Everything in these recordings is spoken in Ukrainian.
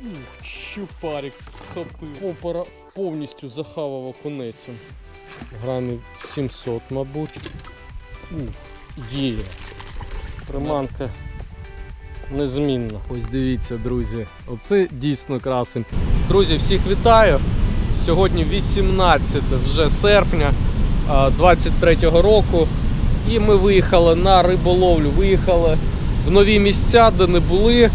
Ух, щупарик схопив. Опора повністю захавав окунецю. Грамів 700, мабуть. Ух, є. Приманка незмінна. Ось дивіться, друзі. Оце дійсно красень. Друзі, всіх вітаю. Сьогодні 18 вже серпня 23-го року. І ми виїхали на риболовлю. Виїхали в нові місця, де не були.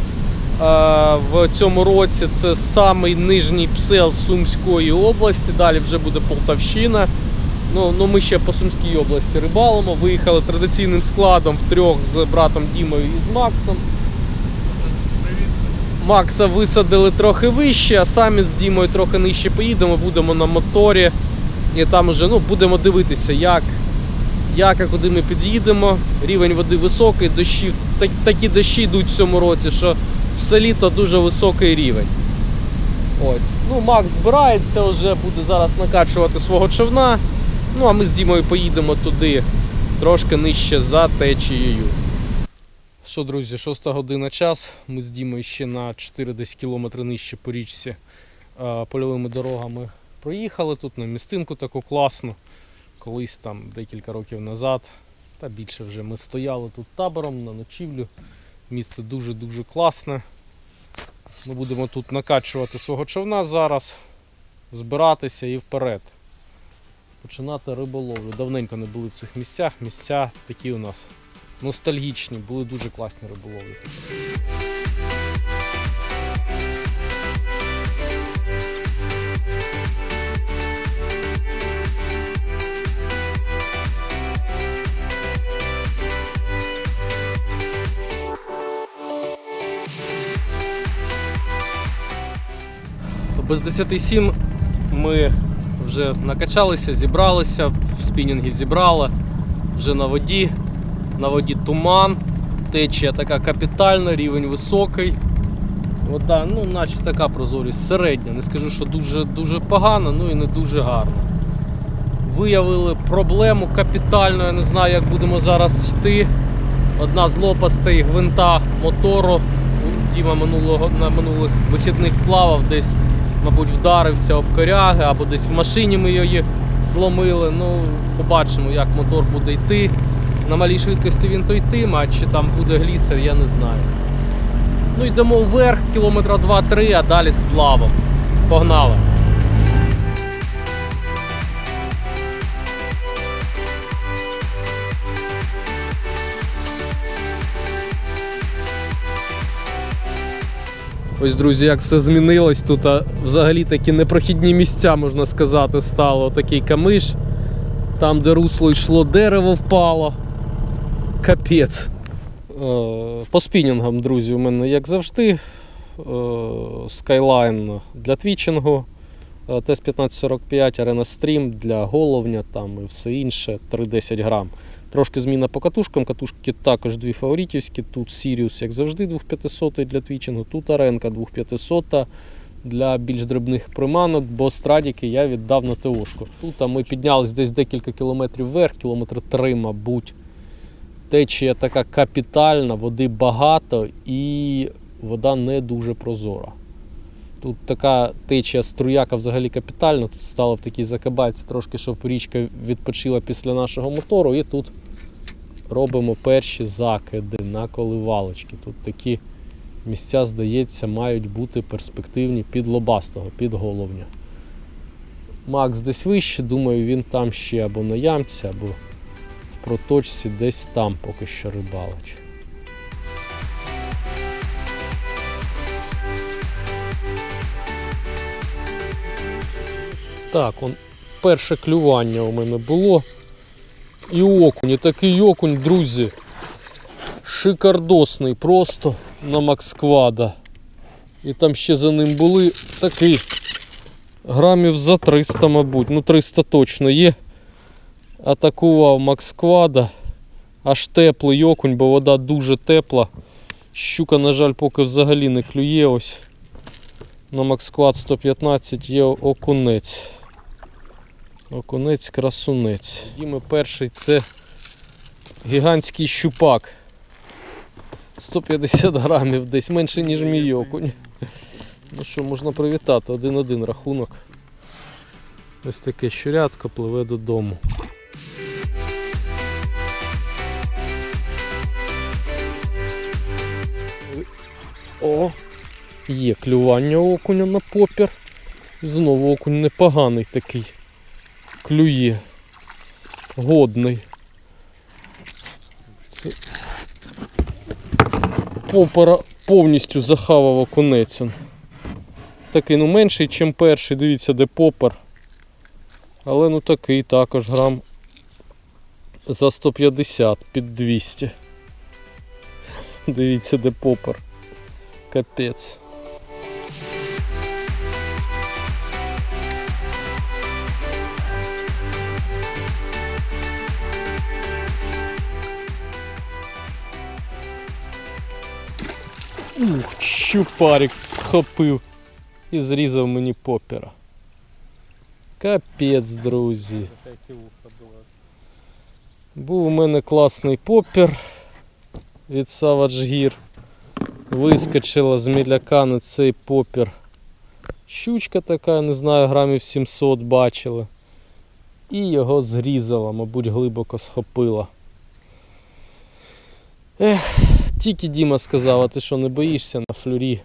В цьому році це самий нижній псел Сумської області. Далі вже буде Полтавщина. Ну, ну ми ще по Сумській області рибалимо. Виїхали традиційним складом втрьох з братом Дімою і з Максом. Макса висадили трохи вище, а самі з Дімою трохи нижче поїдемо, будемо на моторі. І там вже ну, будемо дивитися, як, як і куди ми під'їдемо. Рівень води високий, дощі, так, такі дощі йдуть в цьому році, що все літо дуже високий рівень. Ось. Ну, Макс збирається вже, буде зараз накачувати свого човна. Ну, а ми з Дімою поїдемо туди, трошки нижче за течією. Що, друзі, 6 година час. Ми з Дімою ще на 4 десь кілометри нижче по річці польовими дорогами проїхали тут на містинку таку класну. Колись там декілька років назад, та більше вже ми стояли тут табором на ночівлю. Місце дуже-дуже класне. Ми будемо тут накачувати свого човна зараз, збиратися і вперед. Починати риболовлю. Давненько не були в цих місцях. Місця такі у нас ностальгічні, були дуже класні риболовлі. Без 10.07 ми вже накачалися, зібралися, в спінінгі зібрали, вже на воді. На воді туман, течія така капітальна, рівень високий. Вода, ну, наче така прозорість середня. Не скажу, що дуже дуже погана, ну і не дуже гарна. Виявили проблему капітальну, я не знаю, як будемо зараз йти. Одна з лопастей гвинта мотору. Діма минулого, на минулих вихідних плавав, десь, мабуть, вдарився об коряги, або десь в машині ми її зломили. Ну, побачимо, як мотор буде йти. На малій швидкості він то йтиме, а чи там буде глісер, я не знаю. Ну йдемо вверх, кілометра 2-3, а далі сплавом. Погнали. Ось, друзі, як все змінилось. Тут а, взагалі такі непрохідні місця, можна сказати, стало. Такий камиш. Там, де русло йшло, дерево впало. Капець. Е, По спінінгам, друзі, у мене, як завжди, е, Skyline для твічингу, е, TS1545, Arena Stream для головня там і все інше 3-10 грам. Трошки зміна по катушкам. Катушки також дві фаворитівські. Тут Sirius, як завжди, 2500 для твічингу, тут Аренка 2500 для більш дрібних приманок, бо страдіки я віддав на ТОшку. Тут ми піднялись десь декілька кілометрів вверх, кілометри 3, мабуть. Течія така капітальна, води багато і вода не дуже прозора. Тут така течія струяка взагалі капітальна. Тут стало в такій закабальці трошки, щоб річка відпочила після нашого мотору. І тут робимо перші закиди на коливалочки. Тут такі місця, здається, мають бути перспективні під лобастого, під головня. Макс десь вище, думаю, він там ще або на ямці, або проточці десь там поки що рибалить. Так, он перше клювання у мене було. І окунь, і такий окунь, друзі. Шикардосний, просто на Максквада. І там ще за ним були такий грамів за 300, мабуть. Ну 300 точно є. Атакував Максквада. Аж теплий окунь, бо вода дуже тепла. Щука, на жаль, поки взагалі не клює. Ось на Максквад 115 є окунець. Окунець красунець. Діми перший це гігантський щупак. 150 грамів, десь менше, ніж мій окунь. Ну що, можна привітати, один-один рахунок. Ось таке щурятко пливе додому. О! Є клювання окуня на попір. Знову окунь непоганий такий. Клює. Годний. Це... Попора повністю захавав окунець. Такий ну менший, ніж перший. Дивіться, де попер. Але ну такий також грам за 150 під 200. Дивіться, де попер. Капець. Ух, щупарик схопив і зрізав мені попера. Капець, друзі. Був у мене класний попер від Savage Gear. Вискочила з міляка на цей попір. Щучка така, не знаю, грамів 700 бачили. І його зрізала, мабуть, глибоко схопила. Ех, тільки Діма сказав, а ти що не боїшся на флюрі?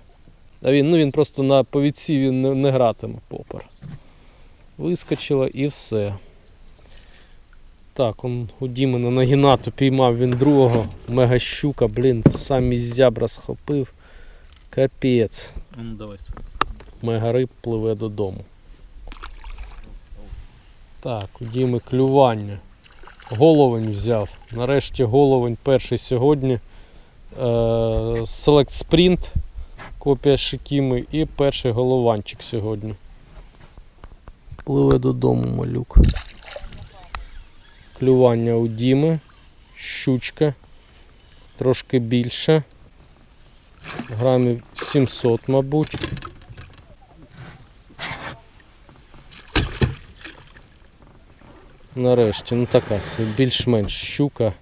А він, ну він просто на повідці він не, не гратиме попер. Вискочила і все. Так, он у Діми на нагінату піймав він другого. Мега щука, блін, в самі зябра схопив. Капець. Ну давай свой. Мега риб пливе додому. Так, у Діми клювання. Головень взяв. Нарешті головень перший сьогодні. Е, Select Sprint, копія Шикіми і перший голованчик сьогодні. Пливе додому малюк. Клювання у Діми. Щучка. Трошки більше. Грамів 700, мабуть. Нарешті, ну така більш-менш щука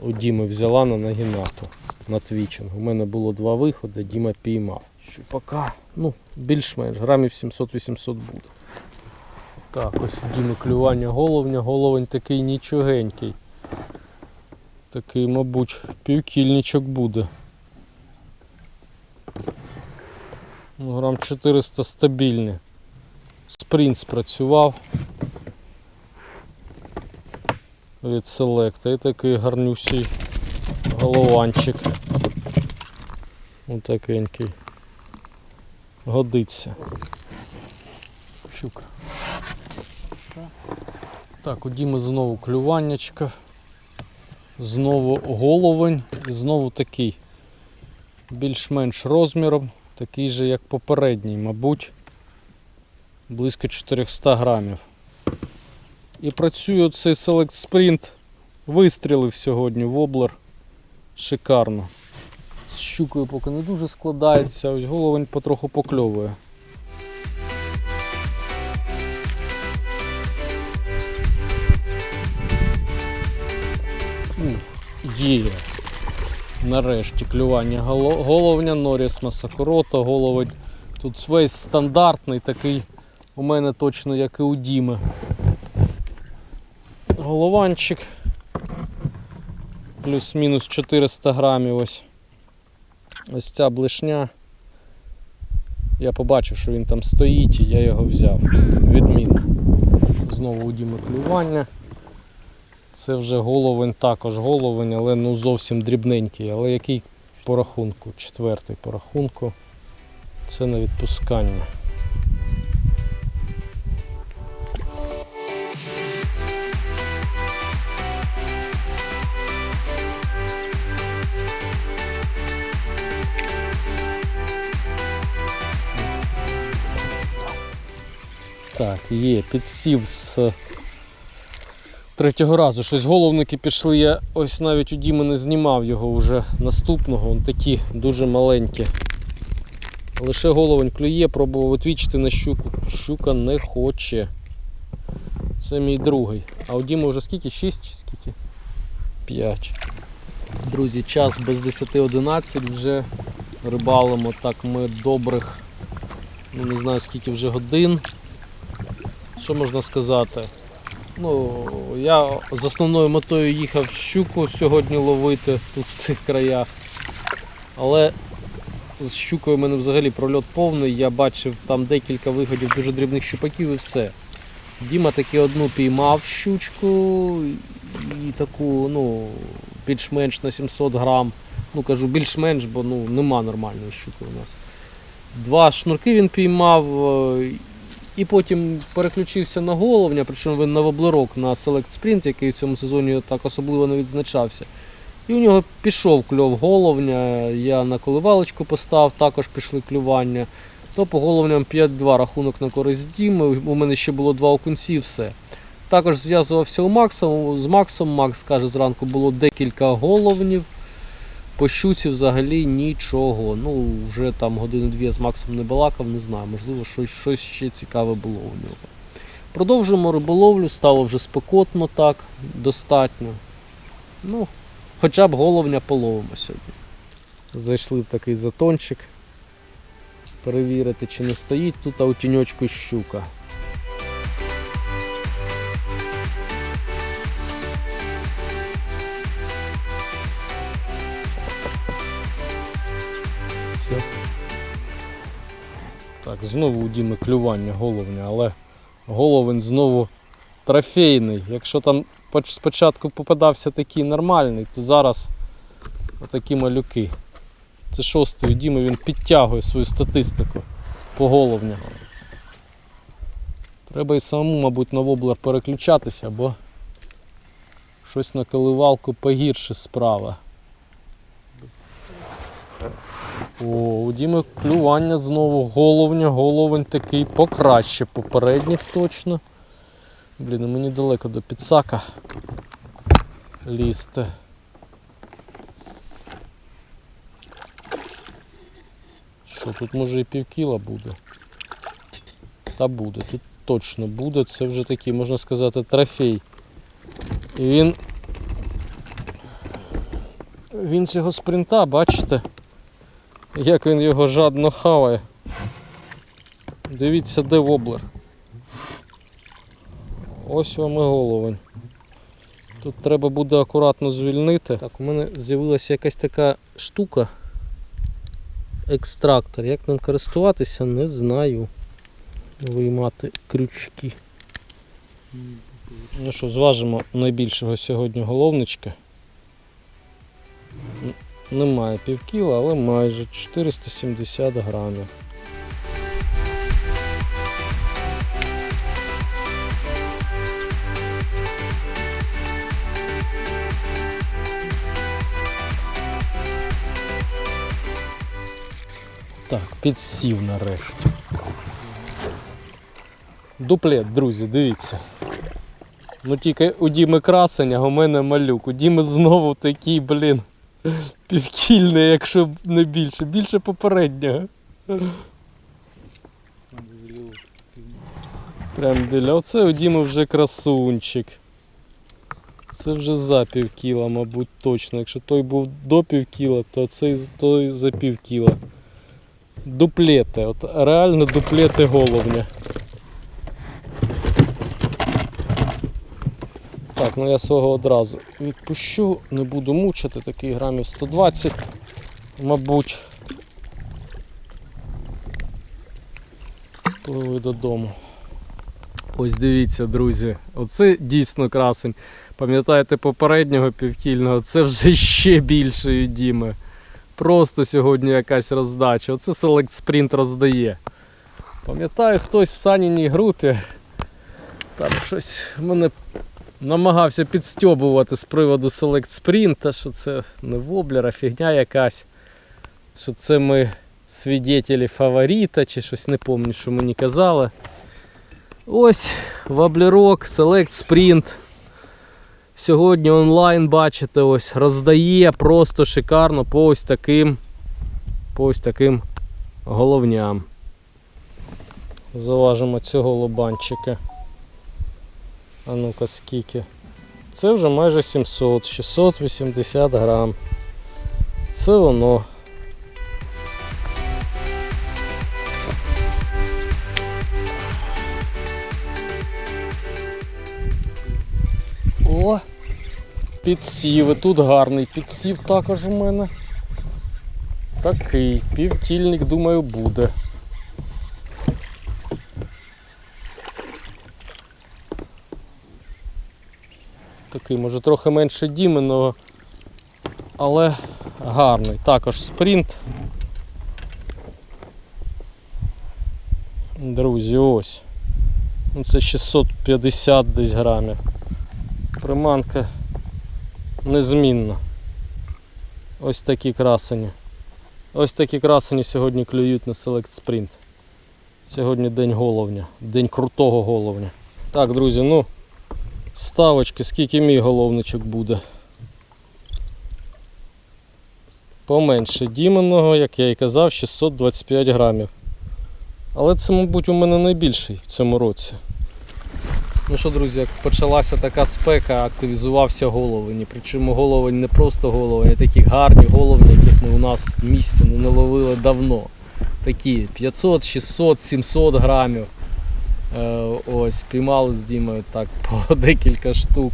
у Діми взяла на нагінату на твічинг. У мене було два виходи, Діма піймав. Щупака, ну, більш-менш, грамів 700-800 буде. Так, ось у клювання головня, головень такий нічогенький. Такий, мабуть, півкільничок буде. Ну, грам 400 стабільний. Спринт спрацював від селекта і такий гарнюсій голованчик. Отакенький. Годиться. Щука. Так, у Діми знову клюваннячка. Знову головень і знову такий. Більш-менш розміром, такий же, як попередній, мабуть, близько 400 грамів. І працює цей Select Sprint. Вистрілив сьогодні воблер. Шикарно. З щукою поки не дуже складається, ось головень потроху покльовує. Ух, Є. Нарешті клювання головня, Норіс Масакорота, головень. Тут весь стандартний такий у мене точно як і у Діми голованчик. Плюс-мінус 400 грамів ось. Ось ця блишня. Я побачив, що він там стоїть і я його взяв. Відмінно. Знову у Діми клювання. Це вже головень, також головень, але ну зовсім дрібненький. Але який по рахунку? Четвертий по рахунку. Це на відпускання. Так, є, підсів з третього разу. Щось головники пішли. Я ось навіть у Діми не знімав його вже наступного. Вон такі дуже маленькі. Лише головень клює, пробував відвічити на щуку. Щука не хоче. Це мій другий. А у Діми вже скільки? 6 чи скільки? 5. Друзі, час без 10-11 вже рибалимо. Так ми добрих, ну не знаю скільки вже годин. Що можна сказати? Ну, я з основною метою їхав щуку сьогодні ловити тут в цих краях. Але з щукою в мене взагалі прольот повний. Я бачив там декілька виходів дуже дрібних щупаків і все. Діма таки одну піймав щучку і таку, ну, більш-менш на 700 грам. Ну кажу більш-менш, бо ну, нема нормальної щуки у нас. Два шнурки він піймав е, і потім переключився на головня, причому він на воблерок на Select Sprint, який в цьому сезоні так особливо не відзначався. І у нього пішов кльов головня, я на коливалочку постав, також пішли клювання. То по головням 5-2 рахунок на користь Діми. У мене ще було два окунці і все. Також зв'язувався у Макса, з Максом. Макс каже, зранку було декілька головнів. По щуці взагалі нічого. Ну, вже там години-дві з Максом не балакав, не знаю, можливо, щось, щось ще цікаве було у нього. Продовжуємо риболовлю, стало вже спекотно так, достатньо. Ну, хоча б головня половимо сьогодні. Зайшли в такий затончик. Перевірити, чи не стоїть тут у щука. Так, знову у Діми клювання головня, але головень знову трофейний. Якщо там спочатку попадався такий нормальний, то зараз отакі малюки. Це шостий у Діми, він підтягує свою статистику по головню. Треба і самому, мабуть, на воблер переключатися, бо щось на коливалку погірше справа. О, у Діми клювання знову головня, головень такий покраще попередніх точно. Блін, ну мені далеко до підсака лізти. Що тут може і півкіла буде? Та буде, тут точно буде. Це вже такий, можна сказати, трофей. І він. Він цього спринта, бачите? Як він його жадно хаває. Дивіться, де воблер. Ось вам і головень. Тут треба буде акуратно звільнити. Так, у мене з'явилася якась така штука. Екстрактор. Як ним користуватися, не знаю. Виймати крючки. Ну що, зважимо найбільшого сьогодні головничка. Немає півкіла, але майже 470 грамів. Так, підсів нарешті. Дуплет, друзі, дивіться. Ну тільки у Діми красень, а у мене малюк. У Діми знову такий, блін, півкільний, якщо не більше. Більше попереднього. Прям біля. Оце у Діми вже красунчик. Це вже за півкіла, мабуть, точно. Якщо той був до півкіла, то цей той за півкіла. Дуплети, от реально дуплети головня. Так, ну я свого одразу відпущу, не буду мучити, такий грамів 120, мабуть. Пливи додому. Ось дивіться, друзі, оце дійсно красень. Пам'ятаєте попереднього півкільного, це вже ще більше від Діми. Просто сьогодні якась роздача. Оце Select Sprint роздає. Пам'ятаю, хтось в саніній групі там щось мене намагався підстьобувати з приводу Select Sprint, що це не воблер, а фігня якась. Що це ми свідетелі фаворита, чи щось не пам'ятаю, що мені казали. Ось воблерок, Select Sprint. Сьогодні онлайн, бачите, ось роздає просто шикарно по ось таким, по ось таким головням. Заважимо цього лобанчика. А ну-ка скільки? Це вже майже 700, 680 грам. Це воно. О! Підсів, і тут гарний підсів також у мене. Такий, півкільник, думаю, буде. Такий, може, трохи менше діменого, але гарний. Також спринт. Друзі, ось. Ну, це 650 десь грамів. Приманка незмінна. Ось такі красені. Ось такі красені сьогодні клюють на Select Sprint. Сьогодні день головня, день крутого головня. Так, друзі, ну ставочки, скільки мій головничок буде. Поменше діменного, як я і казав, 625 грамів. Але це, мабуть, у мене найбільший в цьому році. Ну що, друзі, як почалася така спека, активізувався головень. Причому головень не просто головень, а такі гарні головні, яких ми у нас в місті не ловили давно. Такі 500, 600, 700 грамів. Е, ось, піймали з Дімою так по декілька штук.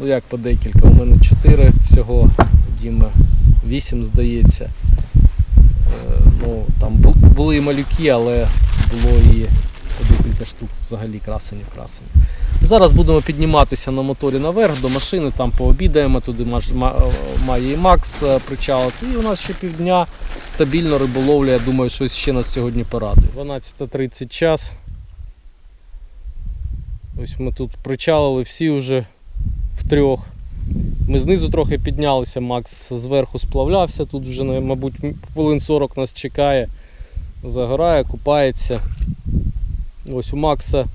Ну як по декілька, у мене 4 всього, Діма 8 здається. Е, ну, там були і малюки, але було і по декілька штук взагалі красенів красені. Зараз будемо підніматися на моторі наверх до машини, там пообідаємо, туди має і Макс е, причалити. І у нас ще півдня стабільно риболовля, я думаю, щось ще нас сьогодні порадує. 12.30 час. Ось ми тут причалили всі вже втрьох. Ми знизу трохи піднялися, Макс зверху сплавлявся, тут вже, ну, мабуть, хвилин 40 нас чекає. Загорає, купається. Ось у Макса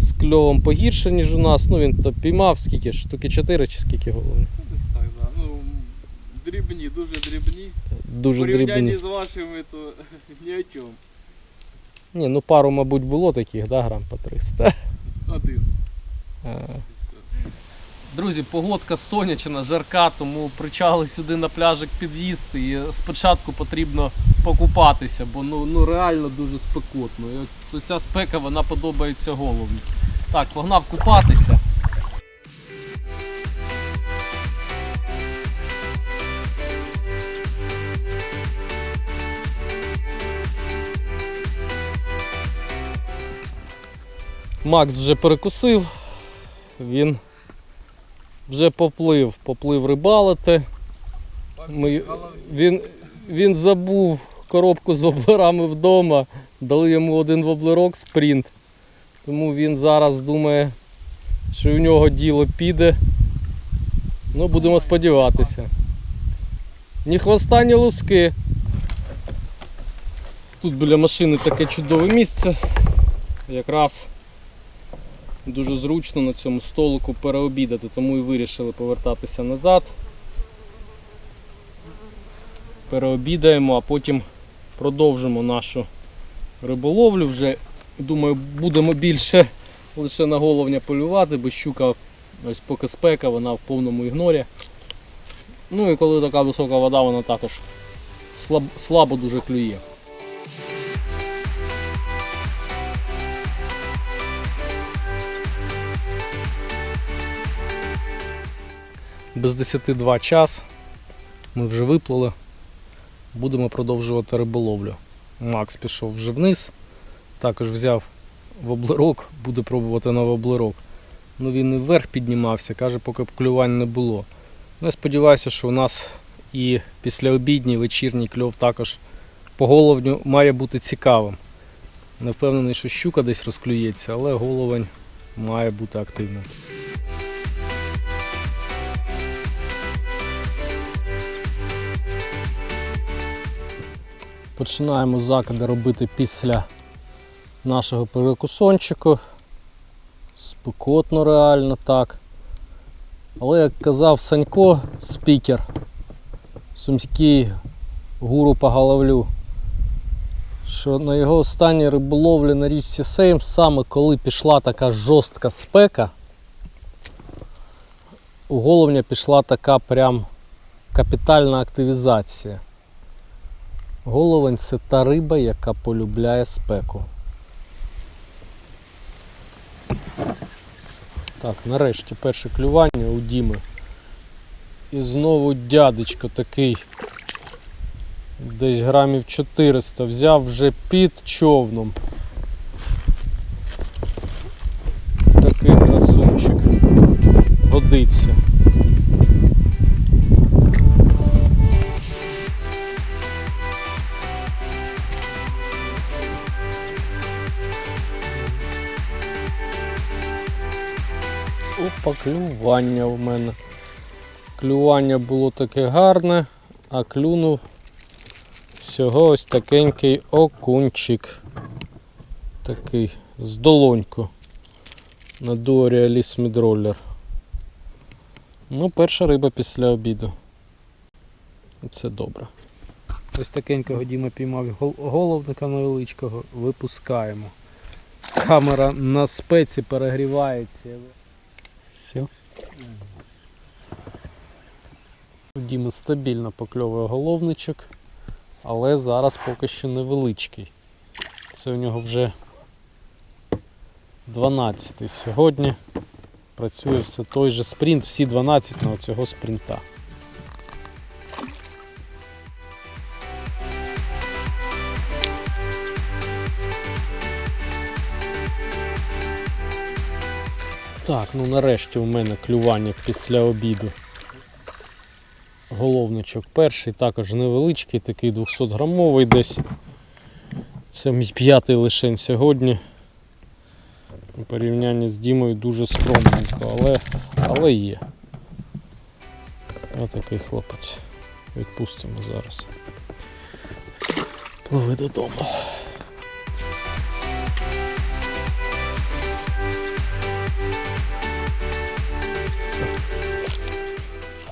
з кльовом погірше, ніж у нас. Ну він то піймав скільки, штуки 4 чи скільки головне. Десь так, да. Ну, дрібні, дуже дрібні. Дуже В порівнянні дрібні. з вашими, то ні о чому. Ні, ну пару, мабуть, було таких, да, грам по 300. Один. Все. Друзі, погодка сонячна, жарка, тому причали сюди на пляжик під'їсти. І спочатку потрібно покупатися, бо ну, ну реально дуже спекотно. І от ця спека вона подобається головні. Так, погнав купатися. Макс вже перекусив, він вже поплив, поплив рибалити. Ми, він, він забув коробку з воблерами вдома, дали йому один воблерок спринт. Тому він зараз думає, що в нього діло піде. Ну, будемо сподіватися. Ні хвоста, ні луски. Тут біля машини таке чудове місце. Якраз дуже зручно на цьому столику переобідати, тому і вирішили повертатися назад. Переобідаємо, а потім продовжимо нашу риболовлю. Вже, думаю, будемо більше лише на головня полювати, бо щука, ось поки спека, вона в повному ігнорі. Ну і коли така висока вода, вона також слаб, слабо дуже клює. Без 10 час. Ми вже виплили. Будемо продовжувати риболовлю. Макс пішов вже вниз. Також взяв воблерок, буде пробувати на воблерок. Ну він і вверх піднімався, каже, поки клювань не було. Ну, я сподіваюся, що у нас і післяобідній вечірній кльов також по головню має бути цікавим. Не впевнений, що щука десь розклюється, але головень має бути активним. Починаємо закиди робити після нашого перекусончику. Спекотно реально так. Але як казав Санько, спікер, сумський гуру по головлю, що на його останній риболовлі на річці Сейм, саме коли пішла така жорстка спека, у головня пішла така прям капітальна активізація. Головень це та риба, яка полюбляє спеку. Так, нарешті перше клювання у Діми. І знову дядечко такий. Десь грамів 400 взяв вже під човном. Такий красунчик. Годиться. Опа, клювання в мене. Клювання було таке гарне, а клюнув всього ось такенький окунчик. Такий з долоньку на дуо Realis Midroller. Ну, перша риба після обіду. Це добре. Ось такенького Діма піймав гол- головника невеличкого, випускаємо. Камера на спеці перегрівається. У Діми стабільно покльовує головничок, але зараз поки що невеличкий. Це у нього вже 12 сьогодні. Працює все той же спринт, всі 12 на цього спринта. Так, ну нарешті у мене клювання після обіду. Головничок перший, також невеличкий, такий 200 грамовий десь. Це мій п'ятий лишень сьогодні. У порівнянні з Дімою дуже скромненько, але, але є. Отакий хлопець. Відпустимо зараз. Пливи додому.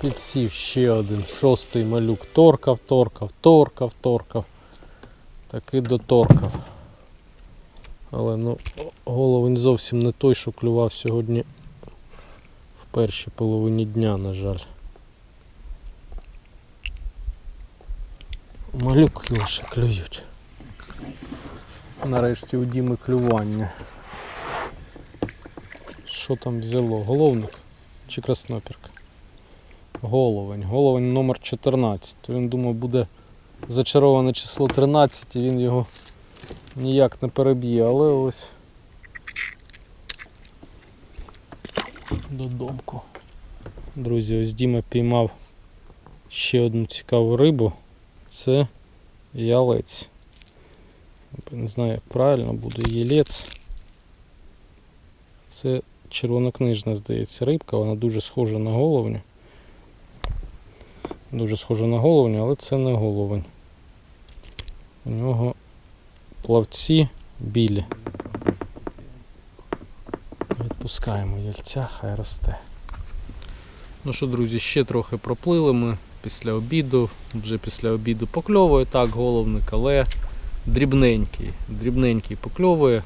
Підсів ще один шостий малюк. Торкав, торкав, торкав, торкав. Таки доторкав. Але ну, головень зовсім не той, що клював сьогодні в першій половині дня, на жаль. Малюки лише клюють. Нарешті у Діми клювання. Що там взяло? Головник чи краснопірка? Головень. Головень номер 14. Він думав буде зачароване число 13 і він його ніяк не переб'є, але ось додомку. Друзі, ось Діма піймав ще одну цікаву рибу. Це ялець. Не знаю, як правильно буде єлець. Це червонокнижна, здається, рибка, вона дуже схожа на головню. Дуже схожа на головню, але це не головень. У нього плавці білі. Відпускаємо яльця, хай росте. Ну що, друзі, ще трохи проплили ми після обіду. Вже після обіду покльовує так головник, але дрібненький. Дрібненький покльовує.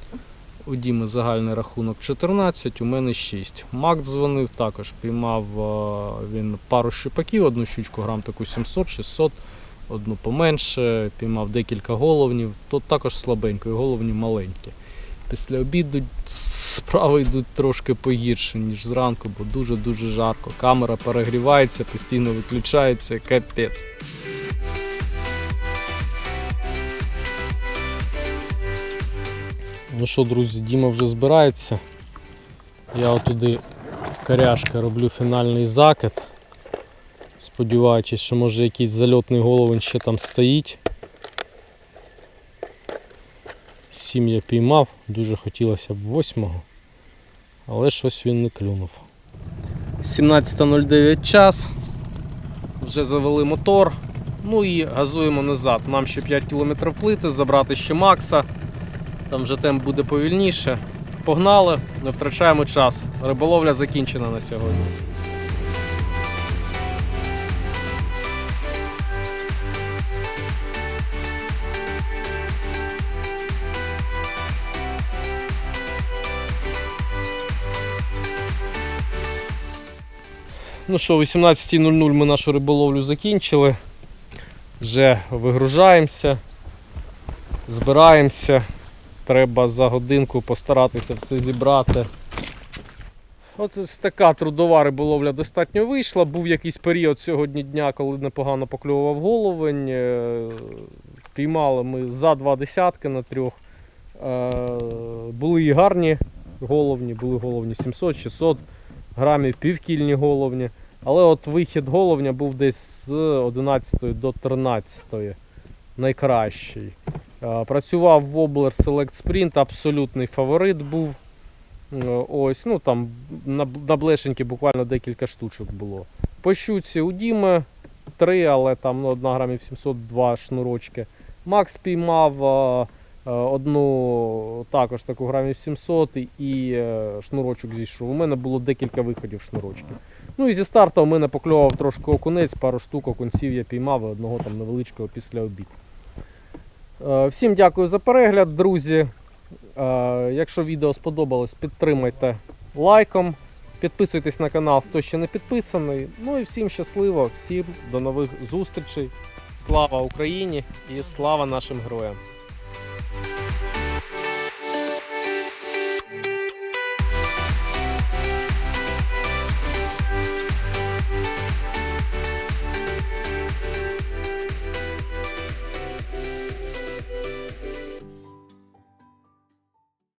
У Діми загальний рахунок 14, у мене 6. Мак дзвонив, також піймав він пару щупаків, одну щучку грам таку 700-600, одну поменше, піймав декілька головнів, тут також слабенько, і головні маленькі. Після обіду справи йдуть трошки погірше, ніж зранку, бо дуже-дуже жарко. Камера перегрівається, постійно виключається, капець. Ну що, друзі, Діма вже збирається. Я отуди в коряшка роблю фінальний закид. Сподіваючись, що може якийсь зальотний головень ще там стоїть. Сім я піймав, дуже хотілося б восьмого, але щось він не клюнув. 17.09 час. Вже завели мотор. Ну і газуємо назад. Нам ще 5 км плити, забрати ще Макса. Там вже темп буде повільніше. Погнали, не втрачаємо час. Риболовля закінчена на сьогодні. Ну що, о 18.00 ми нашу риболовлю закінчили. Вже вигружаємося, збираємося. Треба за годинку постаратися все зібрати. Ось така трудова риболовля достатньо вийшла. Був якийсь період сьогодні дня, коли непогано покльовував головень. Е, Піймали ми за два десятки на трьох. Е, Були і гарні головні, були головні 700-600 грамів, півкільні головні. Але от вихід головня був десь з 11 до 13 найкращий. Е, Працював Wobbler Select Sprint, абсолютний фаворит був. Е, Ось, ну там на, блешеньки буквально декілька штучок було. По щуці у Діми 3, але там ну, 1 грамів 702 шнурочки. Макс піймав е, одну також таку грамів 700 і шнурочок зійшов. У мене було декілька виходів шнурочків. Ну і зі старту у мене покльовував трошки окунець, пару штук окунців я піймав і одного там невеличкого після обід. Е, Всім дякую за перегляд, друзі. Е, Якщо відео сподобалось, підтримайте лайком. Підписуйтесь на канал, хто ще не підписаний. Ну і всім щасливо, всім до нових зустрічей. Слава Україні і слава нашим героям!